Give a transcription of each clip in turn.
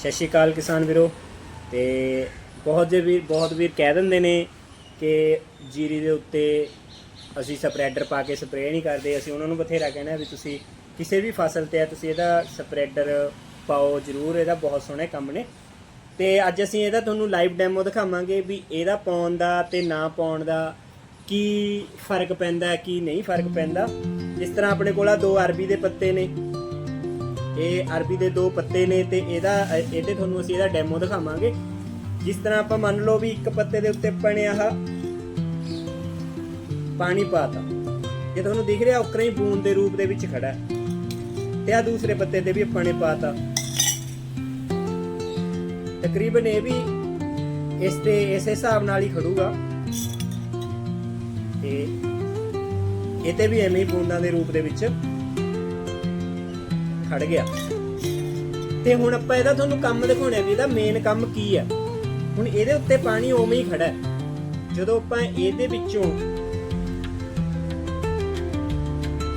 ਸਤਿ ਸ਼੍ਰੀ ਅਕਾਲ ਕਿਸਾਨ ਵੀਰੋ। ਤੇ ਬਹੁਤ ਜੇ ਵੀਰ ਬਹੁਤ ਵੀਰ ਕਹਿ ਦਿੰਦੇ ਨੇ ਕਿ ਜੀਰੀ ਦੇ ਉੱਤੇ ਅਸੀਂ ਸਪਰੈਡਰ ਪਾ ਕੇ ਸਪਰੇਅ ਨਹੀਂ ਕਰਦੇ। ਅਸੀਂ ਉਹਨਾਂ ਨੂੰ ਬਥੇਰਾ ਕਹਿਣਾ ਵੀ ਤੁਸੀਂ ਕਿਸੇ ਵੀ ਫਸਲ ਤੇ ਆ, ਤੁਸੀਂ ਇਹਦਾ ਸਪਰੈਡਰ ਪਾਓ ਜ਼ਰੂਰ, ਇਹਦਾ ਬਹੁਤ ਸੋਹਣੇ ਕੰਮ ਨੇ। ਤੇ ਅੱਜ ਅਸੀਂ ਇਹਦਾ ਤੁਹਾਨੂੰ ਲਾਈਵ ਡੈਮੋ ਦਿਖਾਵਾਂਗੇ ਵੀ ਇਹਦਾ ਪਾਉਣ ਦਾ ਤੇ ਨਾ ਪਾਉਣ ਦਾ ਕੀ ਫ਼ਰਕ ਪੈਂਦਾ, ਕੀ ਨਹੀਂ ਫ਼ਰਕ ਪੈਂਦਾ। ਜਿਸ ਤਰ੍ਹਾਂ ਆਪਣੇ ਕੋਲ ਆ ਦੋ ਅਰਬੀ ਦੇ ਪੱਤੇ ਨੇ। ਇਹ ਅਰਬੀ ਦੇ ਦੋ ਪੱਤੇ ਨੇ ਤੇ ਇਹਦਾ, ਇਹਦੇ ਤੁਹਾਨੂੰ ਅਸੀਂ ਇਹਦਾ ਡੈਮੋ ਦਿਖਾਵਾਂਗੇ। ਜਿਸ ਤਰ੍ਹਾਂ ਆਪਾਂ ਮੰਨ ਲਓ ਵੀ ਇੱਕ ਪੱਤੇ ਦੇ ਉੱਤੇ ਆਪਾਂ ਨੇ ਆਹ ਪਾਣੀ ਪਾਤਾ। ਇਹ ਤੁਹਾਨੂੰ ਦਿਖ ਰਿਹਾ ਉਕਰਾਂ ਹੀ ਬੂੰਦ ਦੇ ਰੂਪ ਦੇ ਵਿੱਚ ਖੜਾ ਤੇ ਆ ਦੂਸਰੇ ਪੱਤੇ ਤੇ ਵੀ ਆਪਾਂ ਨੇ ਪਾਤਾ। ਤਕਰੀਬਨ ਇਹ ਵੀ ਇਸ ਤੇ ਇਸੇ ਹਿਸਾਬ ਨਾਲ ਹੀ ਖੜੂਗਾ। ਤੇ ਇਹ ਤੇ ਵੀ ਐਵੇਂ ਹੀ ਬੂੰਦਾਂ ਦੇ ਰੂਪ ਦੇ ਵਿੱਚ ਖੜ ਗਿਆ। ਤੇ ਹੁਣ ਆਪਾਂ ਇਹਦਾ ਤੁਹਾਨੂੰ ਕੰਮ ਦਿਖਾਉਣਾ ਵੀ ਇਹਦਾ ਮੇਨ ਕੰਮ ਕੀ ਹੈ ਹੁਣ ਇਹਦੇ ਉੱਤੇ ਪਾਣੀ ਉਵੇਂ ਹੀ ਖੜਾ ਹੈ। ਜਦੋਂ ਆਪਾਂ ਇਹਦੇ ਵਿੱਚੋਂ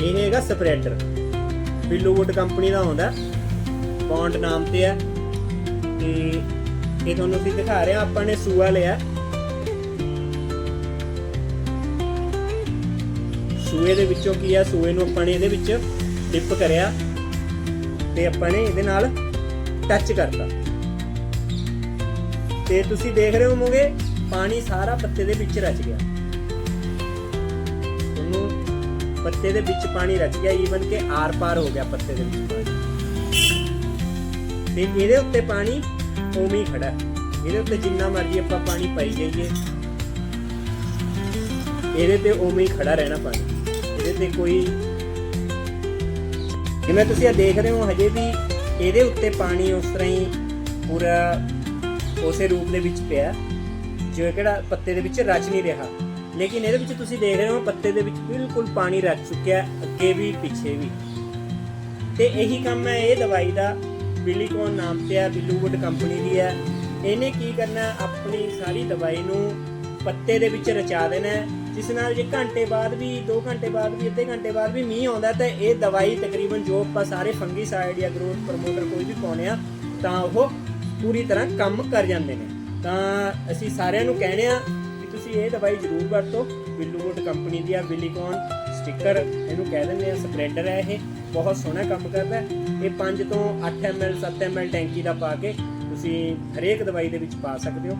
ਇਹ ਹੈਗਾ ਸਪਰੈਡਰ ਬਿੱਲੂਵੁੱਡ ਕੰਪਨੀ ਦਾ ਆਉਂਦਾ ਬੌਂਡ ਨਾਮ ਤੇ ਹੈ ਤੇ ਇਹ ਤੁਹਾਨੂੰ ਅਸੀਂ ਦਿਖਾ ਰਹੇ ਹਾਂ ਆਪਾਂ ਨੇ ਸੂਆ ਲਿਆ ਸੂਏ ਦੇ ਵਿੱਚੋਂ ਕੀ ਆ? ਸੂਏ ਨੂੰ ਆਪਾਂ ਨੇ ਇਹਦੇ ਵਿੱਚ ਡਿਪ ਕਰਿਆ। ਤੇ ਆਪਾਂ ਨੇ ਇਹਦੇ ਨਾਲ ਟੱਚ ਕਰਤਾ। ਤੇ ਤੁਸੀਂ ਦੇਖ ਰਹੇ ਹੋਵੋਗੇ, ਪਾਣੀ ਸਾਰਾ ਪੱਤੇ ਦੇ ਵਿੱਚ ਰਚ ਗਿਆ। ਤੁਹਾਨੂੰ ਪੱਤੇ ਦੇ ਵਿੱਚ ਪਾਣੀ ਰਚ ਗਿਆ ਈਵਨ ਕਿ ਆਰ-ਪਾਰ ਹੋ ਗਿਆ ਪੱਤੇ ਦੇ ਵਿੱਚ ਪਾਣੀ। ਤੇ ਇਹਦੇ ਉੱਤੇ ਪਾਣੀ ਉਵੇਂ ਹੀ ਖੜਾ ਇਹਦੇ ਉੱਤੇ ਜਿੰਨਾ ਮਰਜ਼ੀ ਆਪਾਂ ਪਾਣੀ ਪਾਈ ਜਾਈਏ। ਇਹਦੇ ਤੇ ਉਵੇਂ ਹੀ ਖੜਾ ਰਹਿਣਾ ਪਾਣੀ। ਇਹਦੇ ਤੇ ਕੋਈ ਜਿਵੇਂ ਤੁਸੀਂ ਇਹ ਦੇਖ ਰਹੇ ਹੋ ਹਜੇ ਵੀ ਇਹਦੇ ਉੱਤੇ ਪਾਣੀ ਉਸ ਤਰ੍ਹਾਂ ਹੀ ਪੂਰਾ ਉਸੇ ਰੂਪ ਦੇ ਵਿੱਚ ਪਿਆ। ਜੋ ਕਿਹੜਾ ਪੱਤੇ ਦੇ ਵਿੱਚ ਰਚ ਨਹੀਂ ਰਿਹਾ। ਲੇਕਿਨ ਇਹਦੇ ਵਿੱਚ ਤੁਸੀਂ ਦੇਖ ਰਹੇ ਹੋ ਪੱਤੇ ਦੇ ਵਿੱਚ ਬਿਲਕੁਲ ਪਾਣੀ ਰਚ ਚੁੱਕਿਆ, ਅੱਗੇ ਵੀ, ਪਿੱਛੇ ਵੀ। ਤੇ ਇਹੀ ਕੰਮ ਹੈ, ਇਹ ਦਵਾਈ ਦਾ ਬਿਲੀਕੋਨ ਨਾਮ ਤੇ ਹੈ ਬਿਲੂਵੁੱਡ ਕੰਪਨੀ ਦੀ ਹੈ। ਇਹਨੇ ਕੀ ਕਰਨਾ, ਆਪਣੀ ਸਾਰੀ ਦਵਾਈ ਨੂੰ ਪੱਤੇ ਦੇ ਵਿੱਚ ਰਚਾ ਦੇਣਾ ਜਿਸ ਨਾਲ ਜੇ ਘੰਟੇ ਬਾਅਦ ਵੀ 2 ਘੰਟੇ ਬਾਅਦ ਵੀ, ਅੱਧੇ ਘੰਟੇ ਬਾਅਦ ਵੀ ਮੀਂਹ ਆਉਂਦਾ ਤਾਂ ਇਹ ਦਵਾਈ ਤਕਰੀਬਨ ਜੋ ਆਪਾਂ ਸਾਰੇ ਫੰਗੀਸਾਈਡ ਜਾਂ ਗਰੋਥ ਪ੍ਰਮੋਟਰ ਕੋਈ ਵੀ ਪਾਉਨੇ ਆ, ਤਾਂ ਉਹ ਪੂਰੀ ਤਰ੍ਹਾਂ ਕੰਮ ਕਰ ਜਾਂਦੇ ਨੇ। ਤਾਂ ਅਸੀਂ ਸਾਰਿਆਂ ਨੂੰ ਕਹਿੰਦੇ ਆ ਕਿ ਤੁਸੀਂ ਇਹ ਦਵਾਈ ਜ਼ਰੂਰ ਵਰਤੋ। ਬਿੱਲੂਵੁੱਡ ਕੰਪਨੀ ਦੀ ਆ ਬਿਲੀਕੋਨ ਸਟicker ਇਹਨੂੰ ਕਹਿ ਦਿੰਦੇ ਆ ਸਪਰੈਡਰ ਹੈ ਇਹ। ਬਹੁਤ ਸੋਹਣਾ ਕੰਮ ਕਰਦਾ। ਹੈ ਇਹ 5 ਤੋਂ 8 ml 7 ml ਟੈਂਕੀ ਦਾ ਪਾ ਕੇ ਤੁਸੀਂ ਹਰੇਕ ਦਵਾਈ ਦੇ ਵਿੱਚ ਪਾ ਸਕਦੇ ਹੋ।